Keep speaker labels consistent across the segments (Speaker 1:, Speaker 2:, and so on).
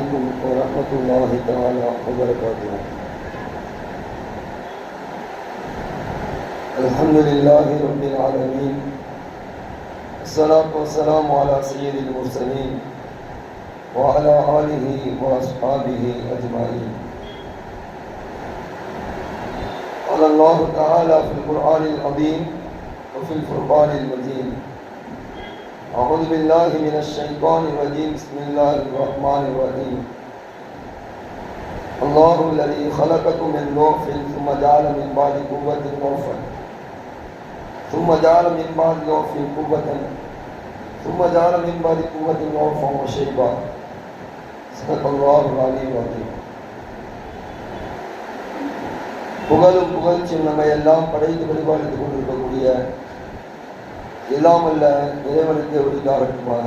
Speaker 1: عليكم ورحمة الله تعالى وبركاته. الحمد لله رب العالمين. الصلاة والسلام على سيد المرسلين وعلى آله وأصحابه أجمعين. قال الله تعالى في القرآن العظيم وفي الفرقان المجيد أعوذ بالله من الشيطان الرجيم بسم الله الرحمن الرحيم الله الذي خلقكم من ضعف ثم جعل من بعد قوة ضعفا ثم جعل من بعد ضعف قوة ثم جعل من بعد قوة ضعفا وشيبا صدق الله العلي العظيم புகழும் புகழ்ச்சியும் நம்ம எல்லாம் படைத்து வழிபாடுத்துக் கொண்டிருக்கக்கூடிய எல்லாம் அல்ல இறைவனுக்கு உரித்தாகட்டுமாக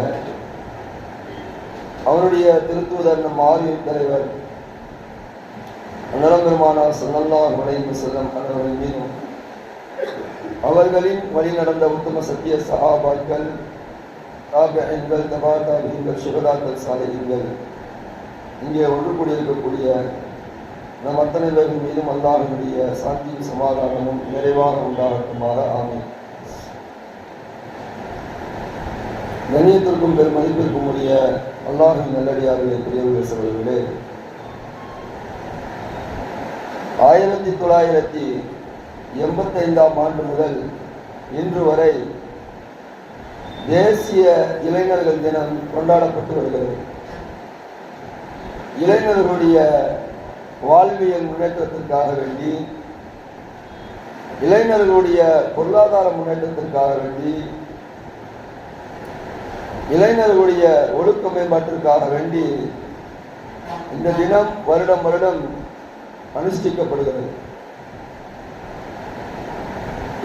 Speaker 1: அவருடைய திருத்துவதர் நம் ஆரியர் தலைவர் நலம்பெருமானார் சல்லல்லாஹ் வலைவு செல்லம் அவர்கள் மீதும் அவர்களின் வழி நடந்த உத்தம சத்திய சகாபாக்கள் தாபியங்கள் தபா தாபியங்கள் சுகதாக்கள் சாலைகள் இங்கே ஒன்று கூடியிருக்கக்கூடிய நம் அத்தனை பேரின் மீதும் அல்லாஹனுடைய சாந்தியும் சமாதானமும் நிறைவாக உண்டாகட்டுமாக. ஆமீன். கணியத்திற்கும் பெருமதிப்பிற்கும் உடைய உரிய அல்லாஹின் நல்லடியார்களே பெரியவர்கள் சகோதரர்களே. ஆயிரத்தி தொள்ளாயிரத்தி எண்பத்தைந்தாம் ஆண்டு முதல் இன்று வரை தேசிய இளைஞர்கள் தினம் கொண்டாடப்பட்டு வருகிறது. இளைஞர்களுடைய வாழ்வியல் முன்னேற்றத்திற்காக வேண்டி இளைஞர்களுடைய பொருளாதார முன்னேற்றத்திற்காக வேண்டி இளைஞர்களுடைய ஒழுக்க மேம்பாட்டிற்காக வேண்டி இந்த தினம் வருடம் வருடம் அனுஷ்டிக்கப்படுகிறது.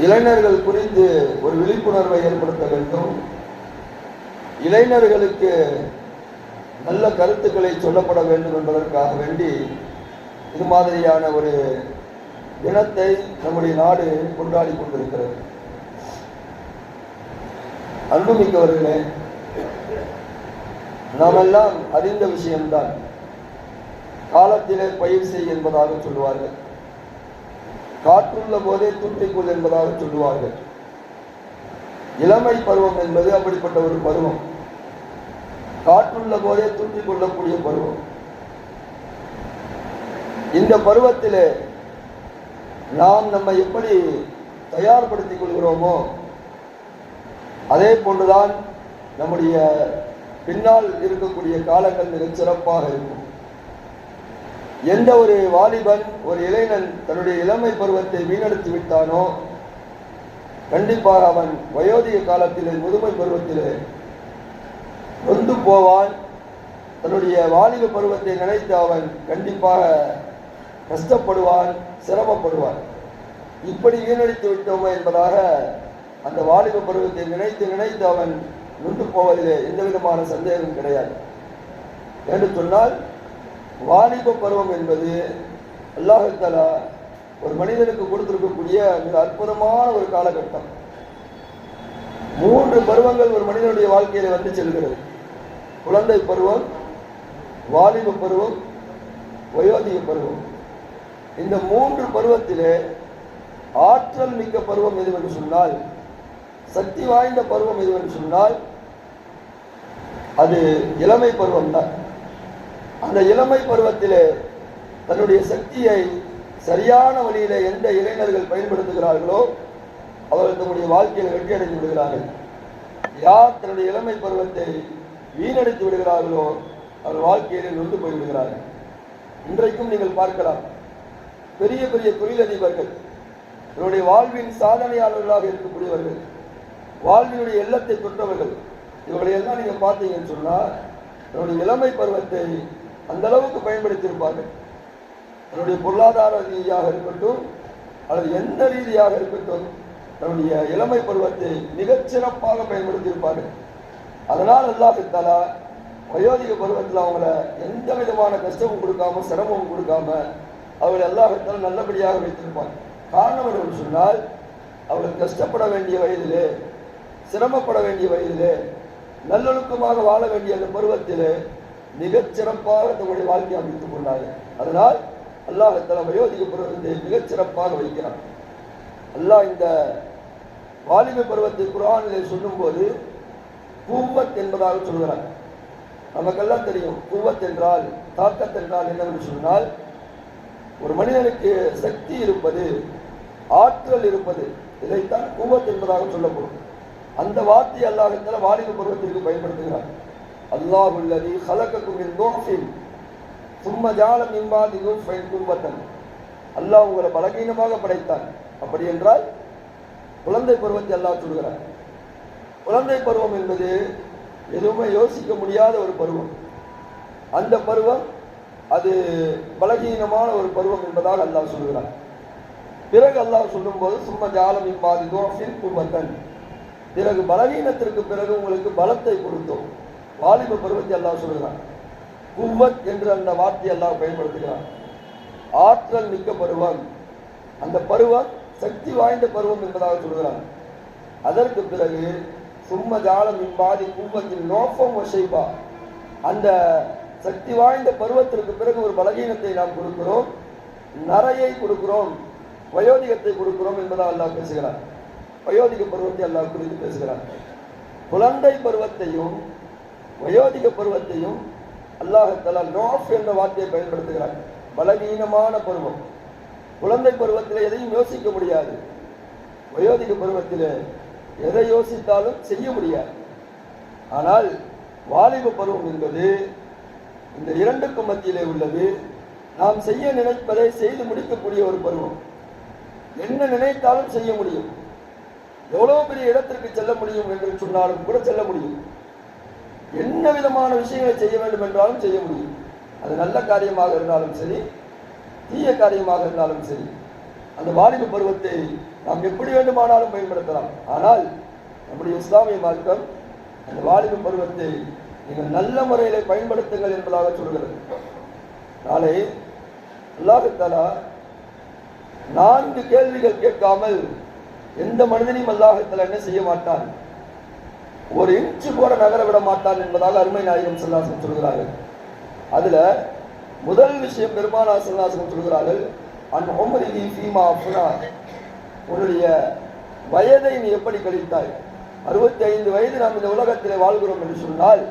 Speaker 1: இளைஞர்கள் குறித்து ஒரு விழிப்புணர்வை ஏற்படுத்த வேண்டும். இளைஞர்களுக்கு நல்ல கருத்துக்களை சொல்லப்பட வேண்டும் என்பதற்காக வேண்டி இது மாதிரியான ஒரு தினத்தை நம்முடைய நாடு கொண்டாடி கொண்டிருக்கிறது. அன்புமிக்கவர்களே நாமெல்லாம் அறிந்த விஷயம்தான். காலத்திலே பயிர் செய் என்பதாக சொல்லுவார்கள். காற்றுள்ள போதே தூற்றிக்கொள் என்பதாக சொல்லுவார்கள். இளமை பருவம் என்பது அப்படிப்பட்ட ஒரு பருவம். காற்றுள்ள போதே தூற்றிக் கொள்ளக்கூடிய பருவம். இந்த பருவத்திலே நாம் நம்ம எப்படி தயார்படுத்திக் கொள்கிறோமோ அதே போன்றுதான் நம்முடைய பின்னால் இருக்கக்கூடிய காலங்கள் மிகச் சிறப்பாக இருக்கும். எந்த ஒரு வாலிபன் ஒரு இளைஞன் தன்னுடைய இளமை பருவத்தை வீணடித்து விட்டானோ கண்டிப்பாக அவன் வயோதிக காலத்திலே முதுமை பருவத்திலே நொந்து போவான். தன்னுடைய வாலிப பருவத்தை நினைத்து அவன் கண்டிப்பாக கஷ்டப்படுவான் சிரமப்படுவான். இப்படி வீணடித்து விட்டோமோ என்பதாக அந்த வாலிப பருவத்தை நினைத்து நினைத்து அவன் நொந்து போவதிலே எந்த விதமான சந்தேகம் கிடையாது. என்று சொன்னால் வாலிப பருவம் என்பது அல்லாஹாலா ஒரு மனிதனுக்கு கொடுத்திருக்கக்கூடிய மிக அற்புதமான ஒரு காலகட்டம். மூன்று பருவங்கள் ஒரு மனிதனுடைய வாழ்க்கையில வந்து செல்கிறது. குழந்தை பருவம் வாலிப பருவம் வயோதிக பருவம். இந்த மூன்று பருவத்திலே ஆற்றல் மிக்க பருவம் எதுவென்று சொன்னால் சக்தி வாய்ந்த பருவம் எதுவென்று சொன்னால் அது இளமை பருவம் தான் அந்த இளமை பருவத்திலே தன்னுடைய சக்தியை சரியான வழியில் எந்த இளைஞர்கள் பயன்படுத்துகிறார்களோ அவர்கள் தன்னுடைய வாழ்க்கையில் வெற்றி அடைந்து விடுகிறார்கள். யார் தன்னுடைய இளமை பருவத்தை வீணடித்து விடுகிறார்களோ அவர் வாழ்க்கையிலே நொந்து போய்விடுகிறார்கள். இன்றைக்கும் நீங்கள் பார்க்கலாம் பெரிய பெரிய தொழிலதிபர்கள் தன்னுடைய வாழ்வின் சாதனையாளர்களாக இருக்கக்கூடியவர்கள் வாழ்வியுடைய எல்லத்தை தொட்டவர்கள் இவர்களை எல்லாம் பார்த்தீங்கன்னு சொன்னால் என்னுடைய இளமை பருவத்தை அந்த அளவுக்கு பயன்படுத்தியிருப்பார்கள். என்னுடைய பொருளாதார ரீதியாக இருக்கட்டும் அல்லது எந்த ரீதியாக இருக்கட்டும் தன்னுடைய இளமை பருவத்தை மிகச் சிறப்பாக பயன்படுத்தியிருப்பார்கள். அதனால் அல்லாஹ் வயோதிக பருவத்தில் அவங்கள எந்த விதமான கஷ்டமும் கொடுக்காம சிரமமும் கொடுக்காம அவர்கள் அல்லாஹத்தால் நல்லபடியாக வைத்திருப்பாங்க காரணம் என்று சொன்னால் அவர்கள் கஷ்டப்பட வேண்டிய வயதிலே சிரமப்பட வேண்டிய வயதிலே நல்லொழுக்கமாக வாழ வேண்டிய அந்த பருவத்திலே மிகச் சிறப்பாக தங்களுடைய வாழ்க்கையை அமைத்துக் கொண்டார்கள் அதனால் அல்லாஹ் வயோதிக பருவத்தை மிகச் சிறப்பாக வைக்கிறான். அல்லாஹ் இந்த வாலிப பருவத்தை குரானிலே சொல்லும்போது கூவத் என்பதாக சொல்கிறார் நமக்கெல்லாம் தெரியும் கூவத் என்றால் தாக்கத் என்றால் என்னவென்று சொன்னால் ஒரு மனிதனுக்கு சக்தி இருப்பது ஆற்றல் இருப்பது இதைத்தான் கூவத் என்பதாக சொல்லப்படும். அந்த வார்த்தை அல்லாஹத்தால வாலிப பருவத்திற்கு பயன்படுத்துகிறார் அல்லாஹுல்லதி ஹலக்கக்கும் மின் நூஃபின் சும்ம ஜாலம் மின்பாதி கும்பத்தன் அல்லாஹ் உங்களை பலகீனமாக படைத்தான். அப்படி என்றால் குழந்தை பருவத்தை அல்லாஹ் சொல்கிறார் குழந்தை பருவம் என்பது எதுவுமே யோசிக்க முடியாத ஒரு பருவம். அந்த பருவம் அது பலகீனமான ஒரு பருவம் என்பதாக அல்லாஹ் சொல்கிறார் பிறகு அல்லாஹ் சொல்லும்போது சும்மா ஜாலம் இம்பாதி தோஃபின் கும்பத்தன் பிறகு பலவீனத்திற்கு பிறகு உங்களுக்கு பலத்தை கொடுத்தோம். வாலிப பருவத்தை எல்லாம் சொல்கிறான் குவத் என்று அந்த வார்த்தையை எல்லாம் பயன்படுத்துகிறான். ஆற்றல் மிக்க பருவம். அந்த பருவம் சக்தி வாய்ந்த பருவம் என்பதாக சொல்கிறான் அதற்கு பிறகு சும்ம ஜாலம் இம்பாதி கும்பத்தில் நோக்கம் வசைப்பா அந்த சக்தி வாய்ந்த பருவத்திற்கு பிறகு ஒரு பலகீனத்தை நாம் கொடுக்கிறோம். நரையை கொடுக்கிறோம். வயோதிகத்தை கொடுக்கிறோம் என்பதாக எல்லாம் பேசுகிறார் வயோதிக பருவத்தை அல்லாஹ் குறித்து பேசுகிறார் குழந்தை பருவத்தையும் வயோதிக பருவத்தையும் அல்லாஹத்தலா நோஃப் என்ற வார்த்தையை பயன்படுத்துகிறார் பலவீனமான பருவம். குழந்தை பருவத்தில் எதையும் யோசிக்க முடியாது. வயோதிக பருவத்தில் எதை யோசித்தாலும் செய்ய முடியாது. ஆனால் வாலிப பருவம் என்பது இந்த இரண்டுக்கும் மத்தியிலே உள்ளது. நாம் செய்ய நினைப்பதை செய்து முடிக்கக்கூடிய ஒரு பருவம். என்ன நினைத்தாலும் செய்ய முடியும். எவ்வளவு பெரிய இடத்திற்கு செல்ல முடியும் என்று சொன்னாலும் கூட செல்ல முடியும். என்ன விதமான விஷயங்களை செய்ய வேண்டும் என்றாலும் செய்ய முடியும். அது நல்ல காரியமாக இருந்தாலும் சரி தீய காரியமாக இருந்தாலும் சரி அந்த வாலிப பருவத்தை நாம் எப்படி வேண்டுமானாலும் பயன்படுத்தலாம். ஆனால் நம்முடைய இஸ்லாமிய மார்க்கம் அந்த வாலிப பருவத்தை நீங்கள் நல்ல முறையில் பயன்படுத்துங்கள் என்பதாக சொல்கிறது. நாளை அல்லாஹத்தாலா நான்கு கேள்விகள் கேட்காமல் எந்த மனிதனையும் அல்லாஹத்தில் என்ன செய்ய மாட்டான்? ஒரு இன்ச்சு கூட நகர விட மாட்டான் என்பதாக அருமை நாயகம் செல்லாசன் சொல்கிறார்கள். அதுல முதல் விஷயம் பெருமானா செல்லாசன் சொல்கிறார்கள் அன் உமரிஹி ஃபீமா அஃப்னா உன்னுடைய வயதை நீ எப்படி கழித்தாய்? அறுபத்தி ஐந்து வயது நாம் இந்த உலகத்தில் வாழ்கிறோம் என்று சொன்னால்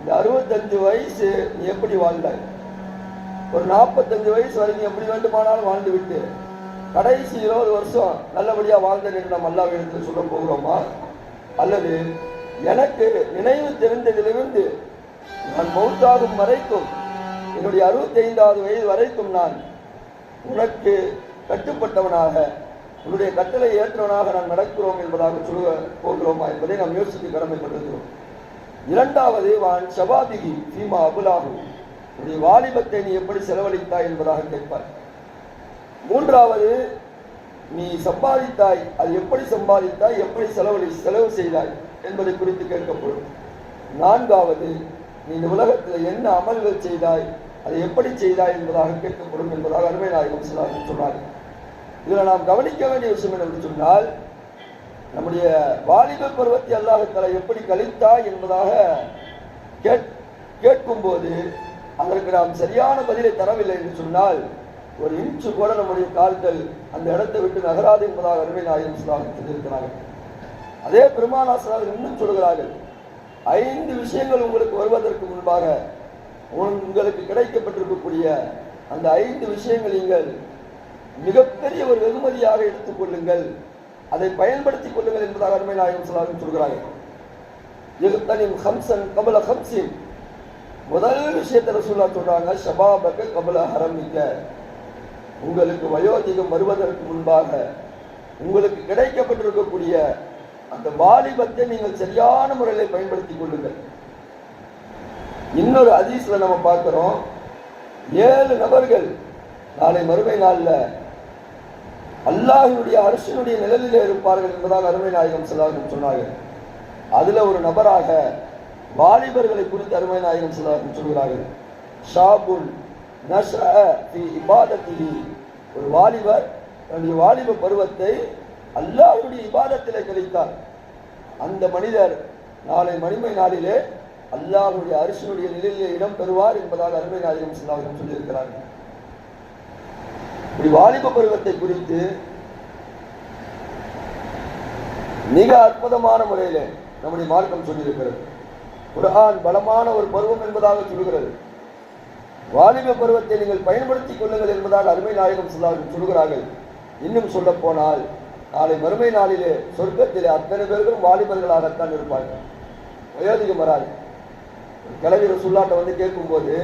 Speaker 1: இந்த அறுபத்தஞ்சு வயசு நீ எப்படி வாழ்ந்தாய்? ஒரு நாற்பத்தஞ்சு வயசு வரைக்கும் எப்படி வேண்டுமானாலும் வாழ்ந்து விட்டு கடைசி இருபது வருஷம் நல்லபடியா வாழ்ந்தேன் நம்ம நாம் எடுத்து சொல்ல போகிறோமா? அல்லது எனக்கு நினைவு தெரிந்ததிலிருந்து நான் மௌத்தாகும் வரைக்கும் என்னுடைய அறுபத்தி ஐந்தாவது வயது வரைக்கும் நான் உனக்கு கட்டுப்பட்டவனாக உன்னுடைய கட்டளை ஏற்றவனாக நான் நடக்கிறோம் என்பதாக சொல்ல போகிறோமா என்பதை நாம் யோசித்து கடமைப்பட்டிருக்கிறோம். இரண்டாவது வான் சபாதிகி சீமா அபுலாகும் உன்னுடைய வாலிபத்தை நீ எப்படி செலவழித்தாய் என்பதாக கேட்பார். மூன்றாவது நீ சம்பாதித்தாய். அது எப்படி சம்பாதித்தாய்? எப்படி செலவழி செலவு செய்தாய்? என்பதை குறித்து கேட்கப்படும். நான்காவது நீ இந்த உலகத்தில் என்ன அமல்கள் செய்தாய்? அதை எப்படி செய்தாய் என்பதாக கேட்கப்படும் என்பதாக அருமை நாயகம் சொன்னார்கள் சொன்னார். இதில் நாம் கவனிக்க வேண்டிய விஷயம் என்னவென்று சொன்னால் நம்முடைய வாலிப பருவத்தை அல்லாஹத்தலை எப்படி கழித்தாய் என்பதாக கேட் கேட்கும்போது அதற்கு நாம் சரியான பதிலை தரவில்லை என்று சொன்னால் ஒரு இன்ச்சு கூட நம்முடைய கால்கள் அந்த இடத்தை விட்டு நகராது என்பதாக அருமை நாயகம் சொல்லாமல் சொல்லியிருக்கிறார்கள். அதே பெருமானாசனார்கள் இன்னும் சொல்கிறார்கள் ஐந்து விஷயங்கள் உங்களுக்கு வருவதற்கு முன்பாக உங்களுக்கு கிடைக்கப்பட்டிருக்கக்கூடிய அந்த ஐந்து விஷயங்கள் நீங்கள் மிகப்பெரிய ஒரு வெகுமதியாக எடுத்துக்கொள்ளுங்கள் அதை பயன்படுத்திக் கொள்ளுங்கள் என்பதாக அருமை நாயகம் சொல்லாமல் சொல்கிறார்கள். எகுத்தனின் ஹம்சன் கமல ஹம்சின் முதல் விஷயத்தை சொல்லா சொல்றாங்க ஷபாபக கபல ஹரமிக்க. உங்களுக்கு வயோதிகம் வருவதற்கு முன்பாக உங்களுக்கு கிடைக்கப்பட்டிருக்கக்கூடிய அந்த வாலிபத்தை நீங்கள் சரியான முறையில் பயன்படுத்திக் கொள்ளுங்கள். இன்னொரு அதிசல நம்ம பார்க்கிறோம். ஏழு நபர்கள் நாளை மறுமை நாளில் அல்லாஹினுடைய அரசனுடைய நிழலிலே இருப்பார்கள் என்பதால் அருமை நாயகம் சொல்லார்கள் சொன்னார்கள் அதுல ஒரு நபராக வாலிபர்களை குறித்து அருமை நாயகம் சொல்லார்கள் சொல்கிறார்கள். ஷாபுல் நஷ்அ ஒரு வாலிபர் தன்னுடைய வாலிப பருவத்தை அல்லாஹ்வுடைய இபாதத்திலே கழித்தார். அந்த மனிதர் நாளை மணிமை நாளிலே அல்லாஹ்வுடைய அரிசனுடைய நிலையிலே இடம் பெறுவார் என்பதாக அருமை நாயகம் சொல்லாவிடம் சொல்லியிருக்கிறார்கள். இப்படி வாலிப பருவத்தை குறித்து மிக அற்புதமான முறையில் நம்முடைய மார்க்கம் சொல்லியிருக்கிறது. குரான் பலமான ஒரு பருவம் என்பதாக சொல்கிறது வாலிப பருவத்தை நீங்கள் பயன்படுத்திக் கொள்ளுங்கள் என்பதால் அருமை நாயகம் சொல்லுகிறார்கள் சொல்கிறார்கள். இன்னும் சொல்ல போனால் நாளை மறுமை நாளிலே சொர்க்கத்திலே அத்தனை பேர்களும் வாலிபர்களாகத்தான் இருப்பார்கள். வயோதிகம் வராது. கிளவி ரசுல்லாட்ட வந்து கேட்கும்போது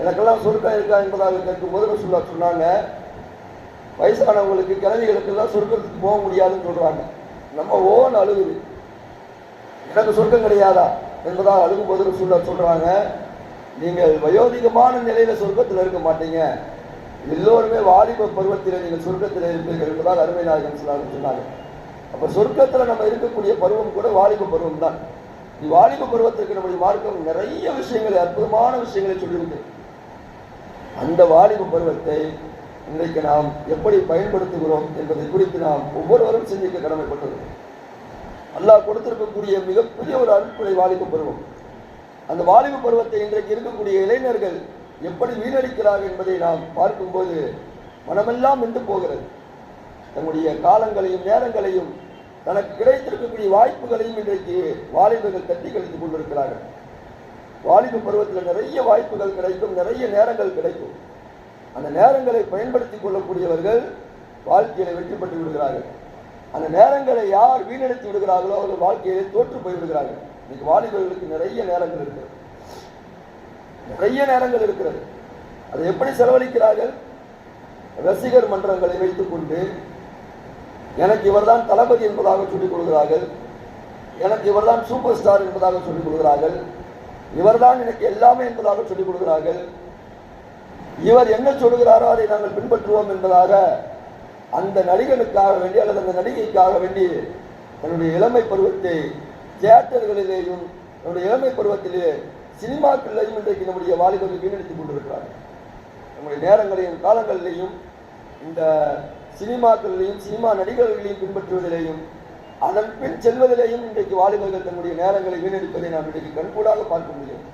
Speaker 1: எனக்கெல்லாம் சொர்க்கம் இருக்கா? என்பதாக கேட்கும்போது ரசுல்லா சொன்னாங்க வயசானவங்களுக்கு கிளவிகளுக்கெல்லாம் சொர்க்கத்துக்கு போக முடியாதுன்னு சொல்றாங்க. நம்ம ஓன் அழுகுது. எனக்கு சொர்க்கம் கிடையாதா? என்பதாக அழுகும்போது ரசுல்லா சொல்றாங்க நீங்கள் வயோதிகமான நிலையில சொர்க்கத்தில் இருக்க மாட்டீங்க. எல்லோருமே வாலிப பருவத்தில் நீங்கள் சொர்க்கத்தில் இருப்பீர்கள் என்பதால் அருமை நாயகன் சொன்னாங்க. அப்ப சொர்க்கத்துல நம்ம இருக்கக்கூடிய பருவம் கூட வாலிப பருவம் தான். இந்த வாலிப பருவத்திற்கு நம்முடைய மார்க்கம் நிறைய விஷயங்களை அற்புதமான விஷயங்களை சொல்லியிருக்கு. அந்த வாலிப பருவத்தை இன்றைக்கு நாம் எப்படி பயன்படுத்துகிறோம் என்பதை குறித்து நாம் ஒவ்வொருவரும் சிந்திக்க கடமைப்பட்டிருக்கிறோம். அல்லாஹ் கொடுத்திருக்கக்கூடிய மிகப்பெரிய ஒரு அருட்புரை வாலிப பருவம். அந்த வாலிப பருவத்தை இன்றைக்கு இருக்கக்கூடிய இளைஞர்கள் எப்படி வீணடிக்கிறார்கள் என்பதை நாம் பார்க்கும்போது மனமெல்லாம் நின்று போகிறது. தன்னுடைய காலங்களையும் நேரங்களையும் தனக்கு கிடைத்திருக்கக்கூடிய வாய்ப்புகளையும் இன்றைக்கு வாலிபர்கள் தட்டி கழித்துக் கொண்டிருக்கிறார்கள். வாலிப பருவத்தில் நிறைய வாய்ப்புகள் கிடைக்கும் நிறைய நேரங்கள் கிடைக்கும். அந்த நேரங்களை பயன்படுத்திக் கொள்ளக்கூடியவர்கள் வாழ்க்கையில வெற்றி பெற்று விடுகிறார்கள். அந்த நேரங்களை யார் வீணடித்து விடுகிறார்களோ அவர்கள் வாழ்க்கையிலே தோற்று போய் விடுகிறார்கள் இன்னைக்கு வாலிபர்களுக்கு நிறைய நேரங்கள் இருக்கிறது. நிறைய நேரங்கள் இருக்கிறது. அதை எப்படி செலவழிக்கிறார்கள்? ரசிகர் மன்றங்களை வைத்துக் கொண்டு எனக்கு இவர்தான் தளபதி என்பதாக சொல்லிக் கொள்கிறார்கள். எனக்கு இவர்தான் சூப்பர் ஸ்டார் என்பதாக சொல்லிக் கொள்கிறார்கள். இவர்தான் எனக்கு எல்லாமே என்பதாக சொல்லிக் கொள்கிறார்கள். இவர் என்ன சொல்கிறாரோ அதை நாங்கள் பின்பற்றுவோம் என்பதாக அந்த நடிகனுக்காக வேண்டி அல்லது அந்த நடிகைக்காக வேண்டி தன்னுடைய இளமை பருவத்தை தியேட்டர்களிலேயும் நம்முடைய இளமை பருவத்திலே சினிமாக்களிலேயும் இன்றைக்கு நம்முடைய வாலிபர்கள் வீணடித்துக் கொண்டிருக்கிறார்கள். நம்முடைய நேரங்களையும் காலங்களிலேயும் இந்த சினிமாக்களிலேயும் சினிமா நடிகர்களையும் பின்பற்றுவதிலேயும் அதன் பின் செல்வதிலேயும் இன்றைக்கு வாலிபர்கள் தன்னுடைய நேரங்களை வீணடிப்பதை நாம் இன்றைக்கு கண்கூடாக பார்க்க முடியும்.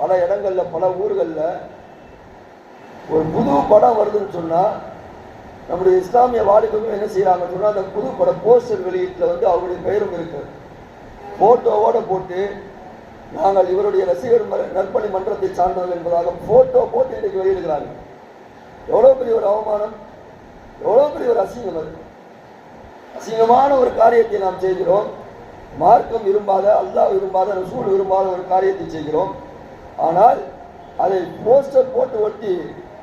Speaker 1: பல இடங்களில் பல ஊர்களில் ஒரு புது படம் வருதுன்னு சொன்னால் நம்முடைய இஸ்லாமிய வாலிபர்கள் என்ன செய்கிறாங்கன்னு சொன்னால் அந்த புது பட போஸ்டர் வெளியீட்டில் வந்து அவருடைய பெயரும் இருக்கு. போட்டோவோட போட்டு நாங்கள் இவருடைய ரசிகர் நற்பணி மன்றத்தை சார்ந்தவர்கள் என்பதாக போட்டோ போட்டு இன்றைக்கு வெளியிடுகிறார்கள். எவ்வளவு பெரிய ஒரு அவமானம் எவ்வளவு பெரிய ஒரு அசிங்கம் அது. அசிங்கமான ஒரு காரியத்தை நாம் செய்கிறோம். மார்க்கம் விரும்பாத அல்லாஹ் விரும்பாத ரசூல் விரும்பாத ஒரு காரியத்தை செய்கிறோம். ஆனால் அதை போஸ்டர் போட்டு ஒட்டி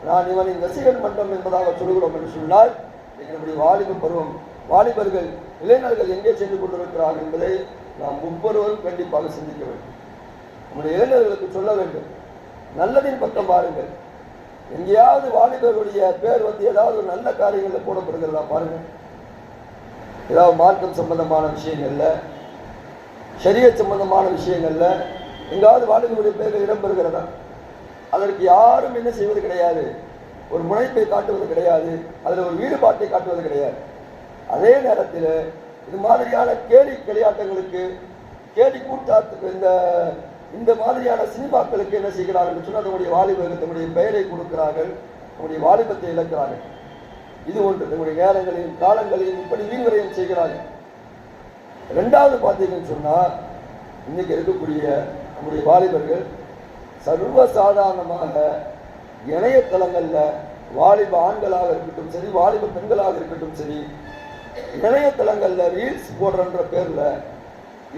Speaker 1: நான் இவனின் ரசிகர் மன்றம் என்பதாக சொல்கிறோம் என்று சொன்னால் இன்னைக்கு நம்முடைய வாலிப பருவம் வாலிபர்கள் இளைஞர்கள் எங்கே சென்று கொண்டிருக்கிறார்கள் என்பதை நாம் ஒவ்வொருவரும் கண்டிப்பாக சிந்திக்க வேண்டும். நம்முடைய இளைஞர்களுக்கு சொல்ல வேண்டும். நல்லதின் பக்கம் பாருங்கள். எங்கேயாவது வாலிபர்களுடைய பேர் வந்து ஏதாவது ஒரு நல்ல காரியங்களில் போடப்படுகிறதா பாருங்கள் ஏதாவது மார்க்கம் சம்பந்தமான விஷயங்கள்ல சரிய சம்பந்தமான விஷயங்கள்ல எங்காவது வாலிபர்களுடைய பேர்கள் இடம்பெறுகிறதா? அதற்கு யாரும் என்ன செய்வது கிடையாது. ஒரு முனைப்பை காட்டுவது கிடையாது. அதில் ஒரு ஈடுபாட்டை காட்டுவது கிடையாது. அதே நேரத்தில் இது மாதிரியான கேலி விளையாட்டங்களுக்கு கேலி கூட்டாத்துக்கு இந்த இந்த மாதிரியான சினிமாக்களுக்கு என்ன செய்கிறார்கள் சொன்னால் நம்முடைய வாலிபர்கள் தன்னுடைய பெயரை கொடுக்கிறார்கள் நம்முடைய வாலிபத்தை இழக்கிறார்கள். இது ஒன்று. நம்முடைய நேரங்களையும் காலங்களையும் இப்படி வீண்வரையும் செய்கிறார்கள். ரெண்டாவது பார்த்தீங்கன்னு சொன்னால் இன்னைக்கு இருக்கக்கூடிய நம்முடைய வாலிபர்கள் சர்வ சாதாரணமாக வாலிப ஆண்களாக இருக்கட்டும் சரி வாலிப பெண்களாக இருக்கட்டும் சரி இணையதளங்களில் ரீல்ஸ் போடுறன்ற பேரில்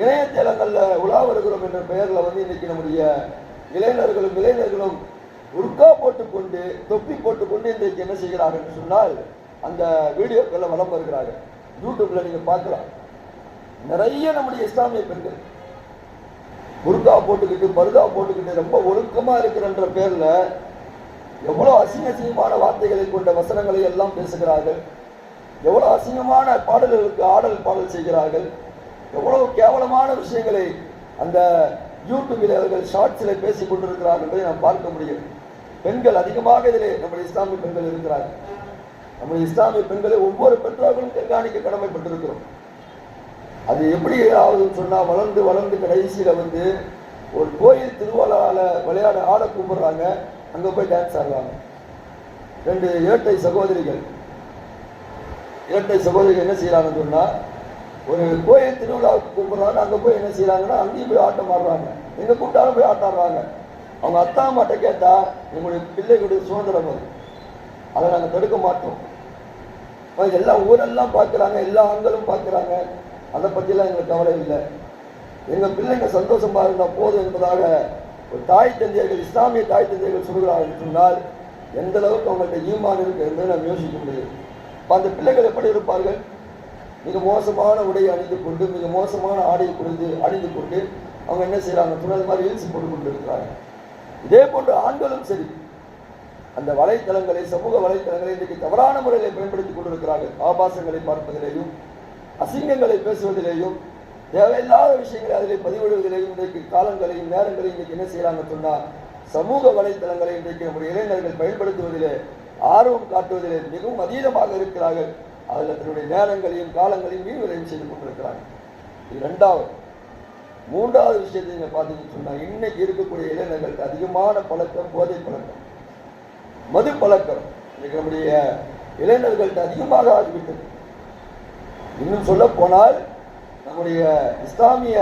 Speaker 1: இணையதளங்களில் உலா வருகிறோம் என்ற பெயரில் வந்து இன்றைக்கி நம்முடைய இளைஞர்களும் இளைஞர்களும் உருக்கா போட்டுக்கொண்டு தொப்பி போட்டுக்கொண்டு இன்றைக்கு என்ன செய்கிறார்கள் என்று சொன்னால் அந்த வீடியோக்களை வளம் வருகிறார்கள். யூடியூப்பில் நீங்கள் பார்க்கலாம். நிறைய நம்முடைய இஸ்லாமிய பெண்கள் குர்கா போட்டுக்கிட்டு பருதா போட்டுக்கிட்டு ரொம்ப ஒழுக்கமாக இருக்கிறன்ற பேரில் எவ்வளோ அசிங்க அசிங்கமான வார்த்தைகளை கொண்ட வசனங்களை எல்லாம் பேசுகிறார்கள். எவ்வளவு அசிங்கமான பாடல்களுக்கு ஆடல் பாடல் செய்கிறார்கள். எவ்வளவு கேவலமான விஷயங்களை அந்த யூடியூபில் அவர்கள் ஷார்ட்ஸில் பேசிக் கொண்டிருக்கிறார்கள் என்பதை நாம் பார்க்க முடியும். பெண்கள் அதிகமாக இதிலே நம்முடைய இஸ்லாமிய பெண்கள் இருக்கிறார்கள். நம்முடைய இஸ்லாமிய பெண்களை ஒவ்வொரு பெற்றோர்களும் கண்காணிக்க கடமைப்பட்டிருக்கிறோம். அது எப்படி ஆகுதுன்னு சொன்னால் வளர்ந்து வளர்ந்து கடைசியில் வந்து ஒரு கோயில் திருவிழாவில் விளையாட ஆட கூப்பிடுறாங்க அங்கே போய் டான்ஸ் ஆடுறாங்க. ரெண்டு ஏட்டை சகோதரிகள் இரட்டை சகோதரிகள் என்ன செய்யறாங்கன்னு சொன்னா ஒரு கோயில் திருவிழாவுக்கு கூப்பிடுறாங்க அங்கே போய் என்ன செய்யறாங்கன்னா அங்கேயும் போய் ஆட்டம் ஆடுறாங்க. எங்க கூப்பிட்டாலும் போய் ஆட்டம் ஆடுறாங்க. அவங்க அத்தா அம்மாட்ட கேட்டா எங்களுடைய பிள்ளைகளுடைய சுதந்திரம் அது. அதை நாங்கள் தடுக்க மாட்டோம். எல்லா ஊரெல்லாம் பார்க்குறாங்க எல்லா ஆண்களும் பார்க்குறாங்க. அதை பற்றிலாம் எங்களுக்கு கவலை இல்லை. எங்கள் பிள்ளைங்க சந்தோஷமாக இருந்தால் போதும் என்பதாக ஒரு தாய் தந்தையர்கள் இஸ்லாமிய தாய் தந்தையர்கள் சொல்கிறார்கள் சொன்னால் எந்த அளவுக்கு அவங்கள்ட்ட ஈமான் இருக்கு என்று நாம் யோசிக்க முடியும் அந்த பிள்ளைகள் எப்படி இருப்பார்கள்? மிக மோசமான உடையை அணிந்து கொண்டு மிக மோசமான ஆடையை குறிந்து அணிந்து கொண்டு அவங்க என்ன செய்றாங்க? துணல் மாதிரி இழுச்சி போட்டு கொண்டு இருக்கிறாங்க இதே போன்று ஆண்களும் சரி. அந்த வலைத்தளங்களை சமூக வலைத்தளங்களை இன்றைக்கு தவறான முறையில் பயன்படுத்திக் கொண்டிருக்கிறார்கள். ஆபாசங்களை பார்ப்பதிலேயும் அசிங்கங்களை பேசுவதிலேயும் தேவையில்லாத விஷயங்களை அதில் பதிவிடுவதிலேயும் இன்றைக்கு காலங்களையும் நேரங்களையும் இன்றைக்கு என்ன செய்யறாங்க சொன்னால் சமூக வலைத்தளங்களை இன்றைக்கு நம்முடைய இளைஞர்கள் பயன்படுத்துவதிலே ஆர்வம் காட்டுவதிலே மிகவும் அதீதமாக இருக்கிறார்கள். அதில் தன்னுடைய நேரங்களையும் காலங்களையும் வீண் செய்து கொண்டிருக்கிறார்கள். இது ரெண்டாவது மூன்றாவது விஷயத்தை நீங்கள் பார்த்தீங்கன்னு சொன்னால் இன்னைக்கு இருக்கக்கூடிய இளைஞர்களுக்கு அதிகமான பழக்கம் போதை பழக்கம். மது பழக்கம். இன்னைக்கு நம்முடைய இளைஞர்கள்ட்ட அதிகமாக ஆகிவிட்டது. இன்னும் சொல்ல போனால் நம்முடைய இஸ்லாமிய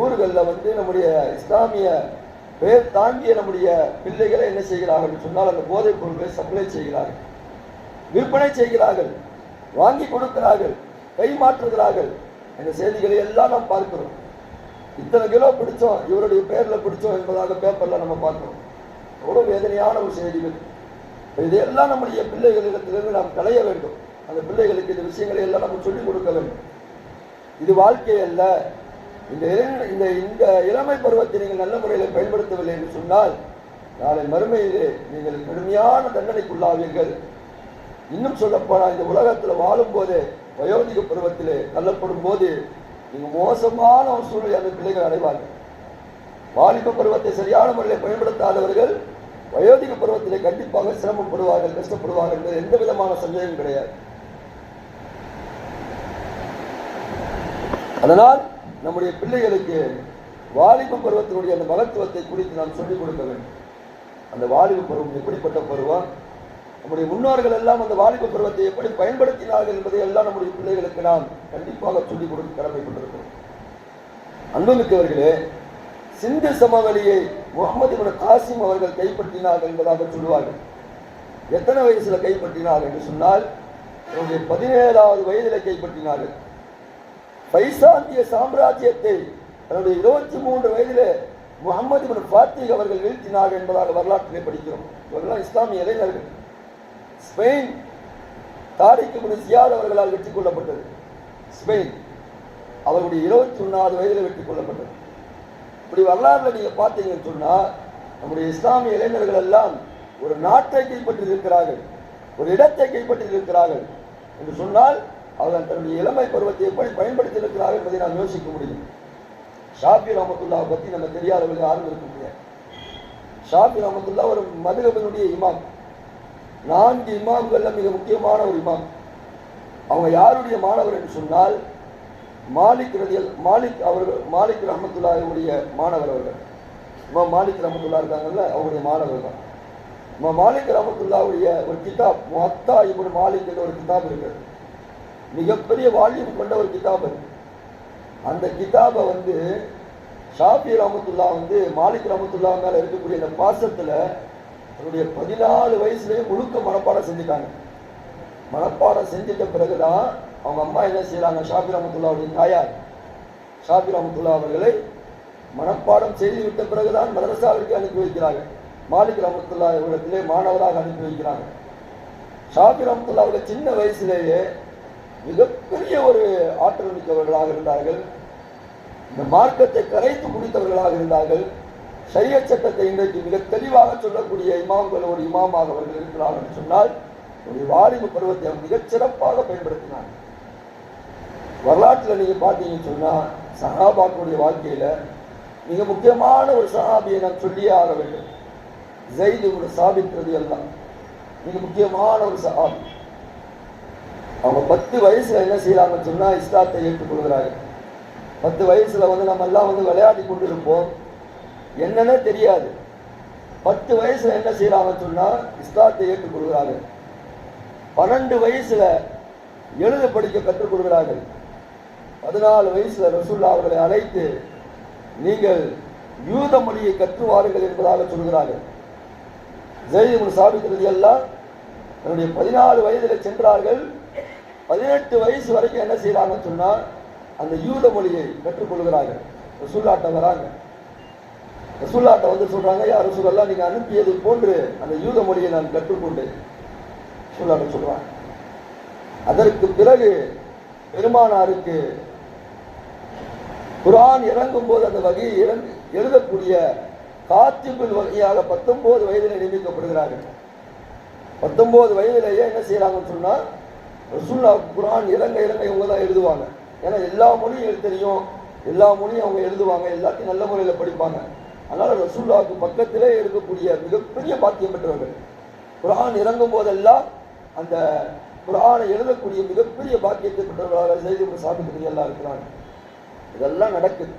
Speaker 1: ஊர்களில் வந்து நம்முடைய இஸ்லாமிய பேர் தாங்கிய நம்முடைய பிள்ளைகளை என்ன செய்கிறார்கள் என்று சொன்னால் அந்த போதைப் பொருட்களை சப்ளை செய்கிறார்கள். விற்பனை செய்கிறார்கள். வாங்கி கொடுக்கிறார்கள். கை மாற்றுகிறார்கள். செய்திகளை எல்லாம் நாம் பார்க்கிறோம். இத்தனை கிலோ பிடிச்சோம் இவருடைய பேரில் பிடிச்சோம் என்பதாக பேப்பரில் நம்ம பார்க்கிறோம். எவ்வளோ வேதனையான ஒரு செய்திகள். இதையெல்லாம் நம்முடைய பிள்ளைகளிடத்திலிருந்து நாம் களைய வேண்டும். அந்த பிள்ளைகளுக்கு இந்த விஷயங்களை எல்லாம் நம்ம சொல்லிக் கொடுக்க வேண்டும். இது வாழ்க்கை அல்ல. இந்த இந்த இந்த இளமை பருவத்தை நீங்கள் நல்ல முறையில் பயன்படுத்தவில்லை என்று சொன்னால் நாளை மறுமையிலே நீங்கள் கடுமையான தண்டனைக்குள்ளாவீர்கள். இன்னும் சொல்லப்போனால் இந்த உலகத்தில் வாழும்போது வயோதிக பருவத்திலே தள்ளப்படும் போது நீங்கள் மோசமான ஒரு சூழ்நிலை அந்த பிள்ளைகள் அடைவார்கள். வாலிப பருவத்தை சரியான முறையில் பயன்படுத்தாதவர்கள் வயோதிக பருவத்திலே கண்டிப்பாக சிரமப்படுவார்கள் கஷ்டப்படுவார்கள் என்பது எந்த விதமான சந்தேகம் கிடையாது. அதனால் நம்முடைய பிள்ளைகளுக்கு வாலிப பருவத்தினுடைய அந்த மகத்துவத்தை குறித்து நாம் சொல்லிக் கொடுக்க வேண்டும். அந்த வாலிப பருவம் எப்படிப்பட்ட பருவம்? நம்முடைய முன்னோர்கள் எல்லாம் அந்த வாலிப பருவத்தை எப்படி பயன்படுத்தினார்கள் என்பதை எல்லாம் நம்முடைய பிள்ளைகளுக்கு நாம் கண்டிப்பாக சொல்லிக் கொடுக்க கடமைப்பட்டிருக்கிறோம். அன்புமிக்கவர்களே சிந்து சமவெளியை முகமது இவன் காசிம் அவர்கள் கைப்பற்றினார்கள் என்பதாக சொல்லுவார்கள். எத்தனை வயசுல கைப்பற்றினார்கள் என்று சொன்னால் அவருடைய பதினேழாவது வயதில் கைப்பற்றினார்கள். பைசாந்திய சாம்ராஜ்யத்தை தன்னுடைய இருபத்தி மூன்று வயதில் முகமது பின் ஃபாத்திக் அவர்கள் வீழ்த்தினார்கள் என்பதாக வரலாற்றிலே படிக்கிறோம். இவர்கள்லாம் இஸ்லாமிய இளைஞர்கள். ஸ்பெயின் தாரிக்கு இப்னு ஜியாத் அவர்களால் வெற்றி கொள்ளப்பட்டது ஸ்பெயின் அவருடைய இருபத்தி ஒன்றாவது வயதில் வெற்றி கொள்ளப்பட்டது இப்படி வரலாறுல நீங்கள் பார்த்தீங்கன்னு சொன்னால் நம்முடைய இஸ்லாமிய இளைஞர்கள் எல்லாம் ஒரு நாட்டை கைப்பற்றி இருக்கிறார்கள் ஒரு இடத்தை கைப்பற்றி இருக்கிறார்கள் என்று சொன்னால் அவர்கள் தன்னுடைய இளமை பருவத்தை எப்படி பயன்படுத்தி இருக்கிறார்கள் என்பதை நாம் யோசிக்க முடியும். ஷாபி ரஹமத்துல்லாவை பற்றி நம்ம தெரியாதவர்கள் யாரும் இருக்க முடியாது. ஷாபி ரஹமத்துல்லா ஒரு மதுகபனுடைய இமாம். நான்கு இமாம்கள்ல மிக முக்கியமான ஒரு இமாம். அவங்க யாருடைய மாணவர் என்று சொன்னால் மாலிக் ரதியல் மாலிக் அவர்கள் மாலிக் ரஹமத்துல்லாவுடைய மாணவர் அவர்கள். இமாம் மாலிக் ரஹமத்துல்லா இருக்காங்கல்ல அவருடைய மாணவர் தான். இமாம் மாலிக் ரஹமத்துல்லாவுடைய ஒரு கிதாப் மொத்தா இப்படி மாலிக் என்ற ஒரு கிதாப் இருக்கிறது. மிகப்பெரிய வால்யூம் கொண்ட ஒரு கிதாப். அது அந்த கிதாபை வந்து ஷாஃபி ரமத்துல்லா வந்து மாலிக் ரமத்துல்லா மேலே இருக்கக்கூடிய அந்த பாசத்தில் அவருடைய பதினாலு வயசுலேயே முழுக்க மனப்பாடம் செஞ்சுட்டாங்க. மனப்பாடம் செஞ்சிட்ட பிறகுதான் அவங்க அம்மா என்ன செய்கிறாங்க ஷாஃபி ரமத்துல்லாவுடைய தாயார் ஷாஃபி ரமத்துல்லா அவர்களை மனப்பாடம் செய்து விட்ட பிறகுதான் மதரசாவிற்கு அனுப்பி வைக்கிறாங்க மாலிக் ரமத்துல்லா இடத்திலே மாணவராக அனுப்பி வைக்கிறாங்க ஷாஃபி ரஹமத்துல்லா அவர்கள் சின்ன வயசுலேயே மிகப்பெரிய ஒரு ஆற்றல் மிக்கவர்களாக இருந்தார்கள். இந்த மார்க்கத்தை கரைத்து முடித்தவர்களாக இருந்தார்கள். சரிய சட்டத்தை இன்றைக்கு மிக தெளிவாக சொல்லக்கூடிய இமாம்கள் ஒரு இமாமாக அவர்கள் இருக்கிறார்கள் என்று சொன்னால் ஒரு வாலிப பருவத்தை அவர் மிகச் சிறப்பாக பயன்படுத்தினார். வரலாற்றில் நீங்கள் பார்த்தீங்கன்னு சொன்னால் சஹாபாக்களுடைய வாழ்க்கையில் மிக முக்கியமான ஒரு சஹாபியை நான் சொல்லியே ஆக வேண்டும் ஜெயிது ஒரு சாபிக்கிறது எல்லாம் மிக முக்கியமான ஒரு சஹாபி. அவங்க பத்து வயசுல என்ன செய்யறாங்கன்னு சொன்னா இஸ்லாத்தை ஏற்றுக்கொள்கிறாங்க பத்து வயசுல வந்து நம்ம எல்லாம் வந்து விளையாடி கொண்டு இருப்போம் என்னன்னே தெரியாது. பத்து வயசுல என்ன செய்யறாங்கன்னு சொன்னா இஸ்லாத்தை ஏற்றுக்கொள்கிறார்கள். பன்னெண்டு வயசுல எழுத படிக்க கற்றுக் கொடுக்கிறார்கள் பதினாலு வயசுல ரசூல்லா அவர்களை அழைத்து நீங்கள் யூத மொழியை கற்றுவார்கள் என்பதாக சொல்கிறார்கள். ஜெயிது சாபிக்கிறது எல்லாம் தன்னுடைய பதினாலு வயதில் சென்றார்கள். பதினெட்டு வயசு வரைக்கும் என்ன செய்கிறாங்கன்னு சொன்னால் அந்த யூத மொழியை கற்றுக்கொள்கிறார்கள் ரசூல்லாட்டை வராங்க. ரசூல்லாட்டை வந்து சொல்கிறாங்க யார் ரசூலெல்லாம் நீங்கள் அனுப்பியது போன்று அந்த யூத மொழியை நான் கற்றுக்கொண்டு ரசூல்லாட்டை சொல்கிறாங்க அதற்கு பிறகு பெருமானாருக்கு குரான் இறங்கும் போது அந்த வகையை இறங்கு எழுதக்கூடிய காத்திபில் வகையாக பத்தொன்பது வயதில் நியமிக்கப்படுகிறார்கள். பத்தொன்பது வயதிலேயே என்ன செய்கிறாங்கன்னு சொன்னால் ரசுல்லா குரான் இறங்க இறங்க இவங்க தான் எழுதுவாங்க. ஏன்னா எல்லா மொழியும் எழுத தெரியும். எல்லா மொழியும் அவங்க எழுதுவாங்க. எல்லாத்தையும் நல்ல முறையில் படிப்பாங்க. அதனால் ரசுல்லாவுக்கு பக்கத்திலே இருக்கக்கூடிய மிகப்பெரிய பாக்கியம் பெற்றவர்கள். குரான் இறங்கும் போதெல்லாம் அந்த குரானை எழுதக்கூடிய மிகப்பெரிய பாக்கியத்தை பெற்றவர்களாக செய்து சாப்பிட்டு எல்லாம் இருக்கிறாங்க. இதெல்லாம் நடக்குது.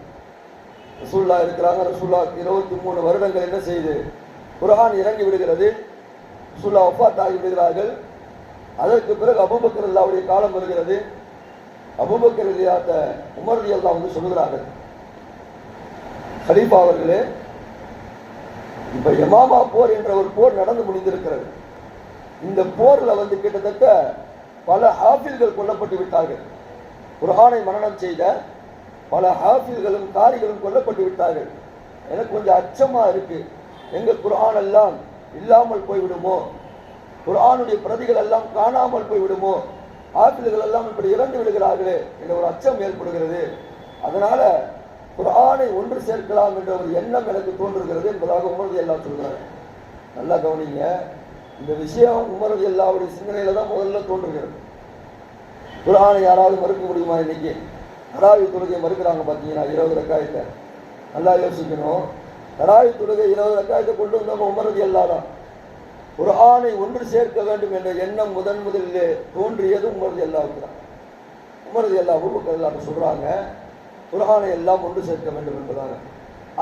Speaker 1: ரசூல்லா இருக்கிறாங்க. ரசூல்லா இருபத்தி மூணு வருடங்கள் என்ன செய்யுது குரான் இறங்கி விடுகிறது. ரசூல்லா ஒப்பாத்தாகி விடுகிறார்கள். அதற்கு பிறகு அபுபக்கர் அல்லாவுடைய காலம் வருகிறது. அபுபக்கர் இல்லாத உமர்தி அல்லா வந்து சொல்கிறார்கள் ஹலீஃபா அவர்களே இப்ப யமாமா போர் என்ற ஒரு போர் நடந்து முடிந்திருக்கிறது. இந்த போர்ல வந்து கிட்டத்தட்ட பல ஹாஃபில்கள் கொல்லப்பட்டு விட்டார்கள். குரானை மரணம் செய்த பல ஹாஃபில்களும் காரிகளும் கொல்லப்பட்டு விட்டார்கள். எனக்கு கொஞ்சம் அச்சமா இருக்கு. எங்க குரான் எல்லாம் இல்லாமல் போய்விடுமோ? குரானுடைய பிரதிகள் எல்லாம் காணாமல் போய்விடுமோ? ஆப்பிள்கள் எல்லாம் இப்படி இறந்து விடுகிறார்களே என்ற ஒரு அச்சம் ஏற்படுகிறது. அதனால குரானை ஒன்று சேர்க்கலாம் என்ற ஒரு எண்ணம் எனக்கு தோன்றுகிறது என்பதாக உமரது எல்லாம் சொல்கிறார். நல்லா கவனிங்க. இந்த விஷயம் உமரது எல்லாவுடைய சிந்தனையில தான் முதல்ல தோன்றுகிறது. குரானை யாராவது மறுக்க முடியுமா இன்னைக்கு? தராவி தொழுகை மறுக்கிறாங்க பார்த்தீங்கன்னா இருபது ரக்காயத்தை. நல்லா யோசிக்கணும். தராவி தொழுகை இருபது ரக்காயத்தை கொண்டு வந்தவங்க உமரது எல்லாதான் தான். குரானை ஒன்று சேர்க்க வேண்டும் என்ற எண்ணம் முதன் முதலிலே தோன்றியது உமரது எல்லாவுக்கு தான் உமரது எல்லா அபுபக்கர் எல்லாம் சொல்கிறாங்க குரானை எல்லாம் ஒன்று சேர்க்க வேண்டும் என்பதாக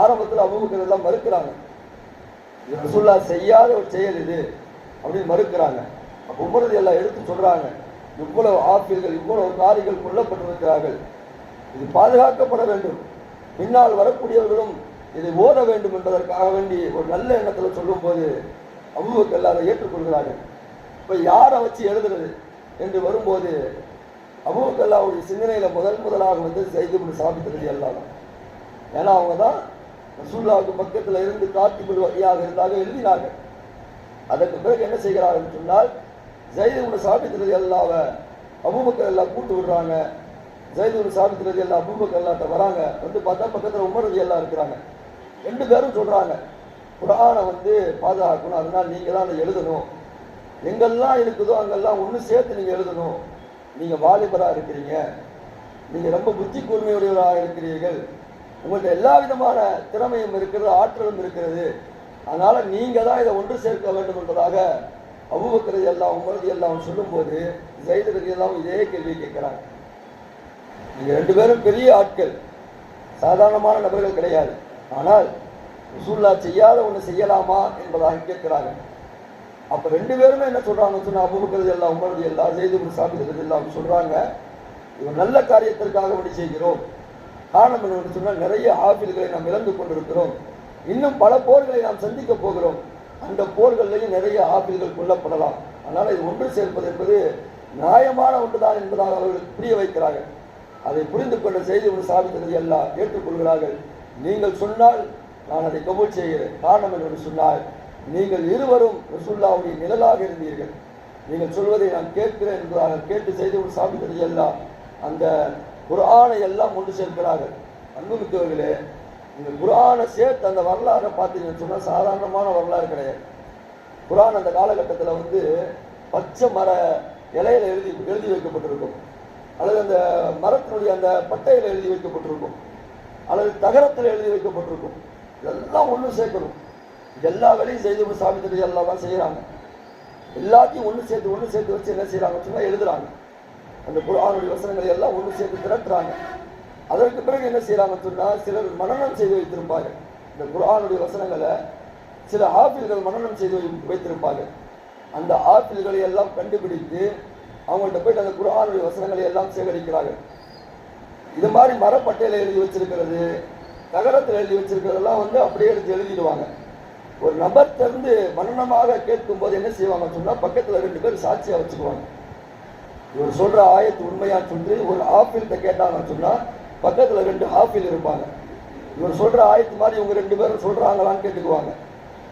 Speaker 1: ஆரம்பத்தில் அபுபக்கர் எல்லாம் மறுக்கிறாங்க. இது ரசூல்லா செய்யாத ஒரு செயல் இது அப்படின்னு மறுக்கிறாங்க. அப்போ உமரது எல்லாம் எடுத்து சொல்கிறாங்க இவ்வளவு ஆப்பிள்கள் இவ்வளவு காரிகள் கொல்லப்பட்டிருக்கிறார்கள். இது பாதுகாக்கப்பட வேண்டும். பின்னால் வரக்கூடியவர்களும் இதை ஓத வேண்டும் என்பதற்காக வேண்டி ஒரு நல்ல எண்ணத்தில் சொல்லும்போது அபுபக்கர் அதை ஏற்றுக்கொள்கிறார்கள். இப்போ யாரை வச்சு எழுதுறது என்று வரும்போது அபுபக்கல்லாவுடைய சிந்தனையில் முதல் முதலாக வந்து செய்து சாப்பிட்டது எல்லாம் ஏன்னா அவங்க தான் ரசூல்லாவுக்கு பக்கத்தில் இருந்து காத்திபுல் வழியாக இருந்தாக எழுதினார்கள் அதற்கு பிறகு என்ன செய்கிறார்கள் சொன்னால் ஜெயிது சாப்பிட்டது எல்லாவ அபுபக்கர் எல்லாம் கூட்டு விடுறாங்க. ஜெயிது சாப்பிட்டது எல்லாம் அபுபக்கர் எல்லாத்த வராங்க. வந்து பார்த்தா பக்கத்தில் உமரதி எல்லாம் இருக்கிறாங்க. ரெண்டு பேரும் சொல்கிறாங்க குரானை வந்து பாதுகாக்கணும். அதனால் நீங்கள் தான் அதை எழுதணும். எங்கெல்லாம் இருக்குதோ அங்கெல்லாம் ஒன்று சேர்த்து நீங்கள் எழுதணும். நீங்கள் வாலிபராக இருக்கிறீங்க. நீங்கள் ரொம்ப புத்தி கூர்மையுடையவராக இருக்கிறீர்கள். உங்கள்கிட்ட எல்லா விதமான திறமையும் இருக்கிறது ஆற்றலும் இருக்கிறது. அதனால் நீங்கள் தான் இதை ஒன்று சேர்க்க வேண்டும் என்பதாக அவ்வக்கிறது எல்லாம் உங்களது எல்லாம் சொல்லும்போது ஜெயிதரது எல்லாம் இதே கேள்வி கேட்குறாங்க நீங்கள் ரெண்டு பேரும் பெரிய ஆட்கள். சாதாரணமான நபர்கள் கிடையாது. ஆனால் ரசூல்லா செய்யாத ஒன்று செய்யலாமா என்பதாக கேட்கிறாங்க அப்போ ரெண்டு பேருமே என்ன சொல்கிறாங்க சொன்னால் அபுபக்கிறது எல்லாம் உமரது எல்லாம் செய்து சாப்பிடுறது எல்லாம் சொல்கிறாங்க இவன் நல்ல காரியத்திற்காக ஒன்று செய்கிறோம். காரணம் என்னவென்று சொன்னால் நிறைய ஆபில்களை நாம் இழந்து கொண்டிருக்கிறோம். இன்னும் பல போர்களை நாம் சந்திக்க போகிறோம். அந்த போர்கள்லையும் நிறைய ஆபில்கள் கொல்லப்படலாம். அதனால் இது ஒன்று சேர்ப்பது என்பது நியாயமான ஒன்றுதான் என்பதாக அவர்கள் புரிய வைக்கிறார்கள். அதை புரிந்து கொண்ட செய்தி ஒன்று சாதித்தது எல்லாம் ஏற்றுக்கொள்கிறார்கள் நீங்கள் சொன்னால் நான் அதை கபூல் செய்கிறேன். காரணம் என்று சொன்னால் நீங்கள் இருவரும் ரசுல்லாவுடைய நிழலாக இருந்தீர்கள். நீங்கள் சொல்வதை நான் கேட்கிறேன் என்பதாக கேட்டு செய்து ஒரு சாப்பிட்டது எல்லாம் அந்த குரானை எல்லாம் கொண்டு சேர்க்கிறார்கள். அன்புமிக்கவர்களே இந்த குரானை சேர்த்து அந்த வரலாறை பார்த்தீங்கன்னு சொன்னால் சாதாரணமான வரலாறு கிடையாது. குரான் அந்த காலகட்டத்தில் வந்து பச்சை மர இலையில எழுதி எழுதி வைக்கப்பட்டிருக்கும். அல்லது அந்த மரத்தினுடைய அந்த பட்டையில் எழுதி வைக்கப்பட்டிருக்கும். அல்லது தகரத்தில் எழுதி வைக்கப்பட்டிருக்கும். எல்லாம் ஒன்று சேர்க்கணும். எல்லா வேலையும் செய்து சாபித்திரி எல்லாம் தான் செய்கிறாங்க எல்லாத்தையும் ஒன்று சேர்த்து ஒன்று சேர்த்து வச்சு என்ன செய்கிறாங்கன்னு சொன்னால் எழுதுறாங்க. அந்த குரானுடைய வசனங்களை எல்லாம் ஒன்று சேர்த்து திரட்டுறாங்க. அதற்கு பிறகு என்ன செய்கிறாங்க சொன்னால் சிலர் மனநம் செய்து வைத்திருப்பாங்க. இந்த குரானுடைய வசனங்களை சில ஆப்பிள்கள் மனநம் செய்து வைத்திருப்பாங்க. அந்த ஆப்பிள்களை எல்லாம் கண்டுபிடித்து அவங்கள்ட்ட போயிட்டு அந்த குரானுடைய வசனங்களை எல்லாம் சேகரிக்கிறார்கள் இது மாதிரி மரப்பட்டையில் எழுதி வச்சிருக்கிறது. தகரத்தில் எழுதி வச்சிருக்கிறதெல்லாம் வந்து அப்படியே எடுத்து எழுதிடுவாங்க. ஒரு நபர் திறந்து மன்னனமாக கேட்கும் போது என்ன செய்வாங்கன்னு சொன்னா பக்கத்துல ரெண்டு பேர் சாட்சியா வச்சுக்குவாங்க. இவர் சொல்ற ஆயத்து உண்மையான்னு சொல்லி ஒரு ஆப்பிள்கிட்ட கேட்டாங்கன்னு சொன்னா பக்கத்துல ரெண்டு ஆப்பிள் இருப்பாங்க. இவர் சொல்ற ஆயத்து மாதிரி இவங்க ரெண்டு பேரும் சொல்றாங்களான்னு கேட்டுக்குவாங்க.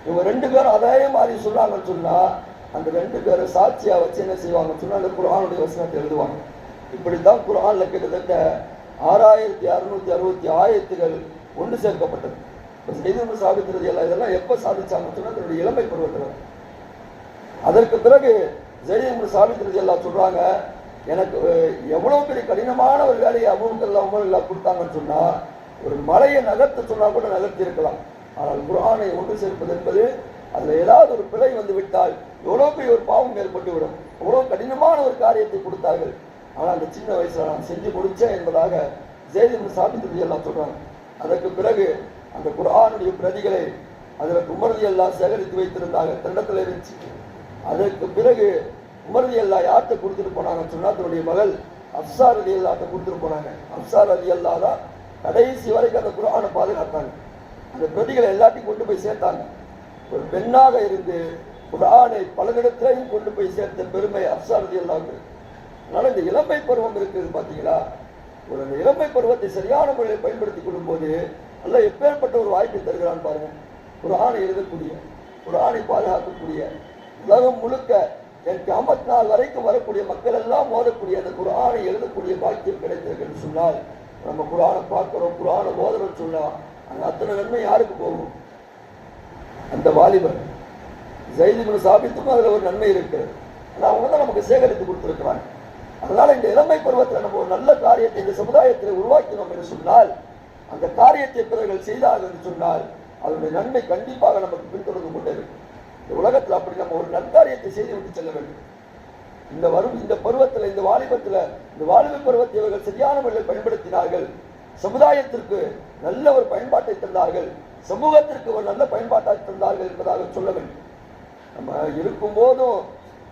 Speaker 1: இவங்க ரெண்டு பேரும் அதே மாதிரி சொல்றாங்கன்னு சொன்னா அந்த ரெண்டு பேரும் சாட்சியா வச்சு என்ன செய்வாங்கன்னு சொன்னா அந்த குரானுடைய வசனத்தை எழுதுவாங்க. இப்படித்தான் குரானில் கிட்டத்தட்ட ஆறாயிரத்தி அறுநூத்தி அறுபத்தி ஆயத்துகள் ஒன்று சேர்க்கப்பட்டது. இப்போ செய்தி சாதிக்கிறது எல்லாம் இதெல்லாம் எப்போ சாதிச்சாங்கன்னு சொன்னால் தன்னுடைய இளமை பருவத்தில். அதற்கு பிறகு ஜெயிம் சாபித்திரதி எல்லாம் சொல்கிறாங்க எனக்கு எவ்வளோ பெரிய கடினமான ஒரு வேலையை அபூக்கெல்லாம் உமரெல்லாம் கொடுத்தாங்கன்னு சொன்னால் ஒரு மலையை நகர்த்த சொன்னால் கூட நகர்த்தி இருக்கலாம். ஆனால் குரானை ஒன்று சேர்ப்பது என்பது அதில் ஏதாவது ஒரு பிழை வந்து விட்டால் எவ்வளோ பெரிய ஒரு பாவம் ஏற்பட்டு விடும் எவ்வளவு கடினமான ஒரு காரியத்தை கொடுத்தார்கள். ஆனால் அந்த சின்ன வயசில் நான் செஞ்சு முடிச்சேன் என்பதாக ஜெயிம் சாபித்திரதி எல்லாம் சொல்கிறாங்க அதற்கு பிறகு அந்த குர்ஆனுடைய பிரதிகளை அதில் உமர்தி எல்லாம் சேகரித்து வைத்திருந்தாங்க தண்டத்தில் இருந்துச்சு அதற்கு பிறகு உமர்தி அல்லா யார்கிட்ட கொடுத்துட்டு போனாங்கன்னு சொன்னால் தன்னுடைய மகள் அப்சார் அலி அல்லாட்ட கொடுத்துட்டு போனாங்க. அப்சார் அலி அல்லா தான் கடைசி வரைக்கும் அந்த குரானை பாதுகாத்தாங்க. அந்த பிரதிகளை எல்லாத்தையும் கொண்டு போய் சேர்த்தாங்க. ஒரு பெண்ணாக இருந்து குரானை பலனிடத்திலையும் கொண்டு போய் சேர்த்த பெருமை அப்சார் அலி அல்லாவுக்கு அதனால இந்த இளமை பருவம் இருக்குது பார்த்தீங்களா ஒரு அந்த இளமை பருவத்தை சரியான முறையில் பயன்படுத்திக் கொள்ளும்போது அல்ல எப்பேற்பட்ட ஒரு வாய்ப்பை தருகிறான் பாருங்க. ஒரு ஆணை எழுதக்கூடிய ஒரு ஆணை பாதுகாக்கக்கூடிய உலகம் முழுக்க என் கிராமத்து நாள் வரைக்கும் வரக்கூடிய மக்கள் எல்லாம் ஓதக்கூடிய அந்த குரானை எழுதக்கூடிய பாக்கியம் கிடைத்திருக்குன்னு சொன்னால் நம்ம குரானை பார்க்கிறோம் குரானை ஓதுறோம்னு சொன்னால் அந்த அத்தனை நன்மை யாருக்கு போகும்? அந்த வாலிபர். ஜெயிதிபுன் சாபித்துக்கும் அதில் ஒரு நன்மை இருக்கிறது ஆனால் அவங்க தான் நமக்கு சேகரித்து கொடுத்துருக்குறாங்க. அதனால இந்த இளமை பருவத்தில் நம்ம ஒரு நல்ல காரியத்தை இந்த சமுதாயத்தில் உருவாக்கினோம் என்று சொன்னால் அந்த காரியத்தை பிறர்கள் செய்தார்கள் என்று சொன்னால் அதனுடைய நன்மை கண்டிப்பாக நமக்கு பின்தொடர்ந்து கொண்டே இருக்கும். இந்த உலகத்தில் அப்படி நம்ம ஒரு நற்காரியத்தை செய்து விட்டு செல்ல வேண்டும். இந்த வரும் இந்த பருவத்தில் இந்த வாலிபத்தில் இந்த வாலிப பருவத்தை இவர்கள் சரியான முறையில் பயன்படுத்தினார்கள். சமுதாயத்திற்கு நல்ல ஒரு பயன்பாட்டை தந்தார்கள். சமூகத்திற்கு ஒரு நல்ல பயன்பாட்டை தந்தார்கள் என்பதாக சொல்ல வேண்டும். நம்ம இருக்கும் போதும்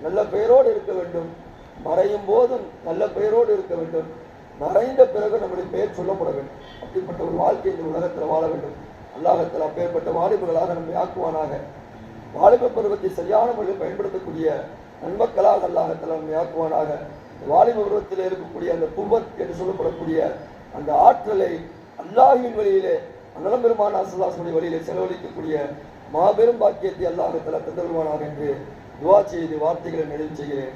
Speaker 1: நல்ல பெயரோடு இருக்க வேண்டும். மறையும் போதும் நல்ல பெயரோடு இருக்க வேண்டும். மறைந்த பிறகு நம்முடைய பெயர் சொல்லப்பட வேண்டும். அப்படிப்பட்ட ஒரு வாழ்க்கை இந்த உலகத்தில் வாழ வேண்டும். அல்லாஹத்தில் அப்பேற்பட்ட வாலிபர்களாக நம்மை ஆக்குவானாக. வாலிப பருவத்தை சரியான முறையில் பயன்படுத்தக்கூடிய நண்பர்களாக அல்லாஹத்தில் நம்மை ஆக்குவானாக. வாலிப பருவத்தில் இருக்கக்கூடிய அந்த குவத் என்று சொல்லப்படக்கூடிய அந்த ஆற்றலை அல்லாஹின் வழியிலே அன்னலம் பெருமான அசலாசுடைய வழியிலே செலவழிக்கக்கூடிய மாபெரும் பாக்கியத்தை அல்லாஹத்தில் தந்தருவானாக என்று துவா செய்து வார்த்தைகளை நிறைவு செய்கிறேன்.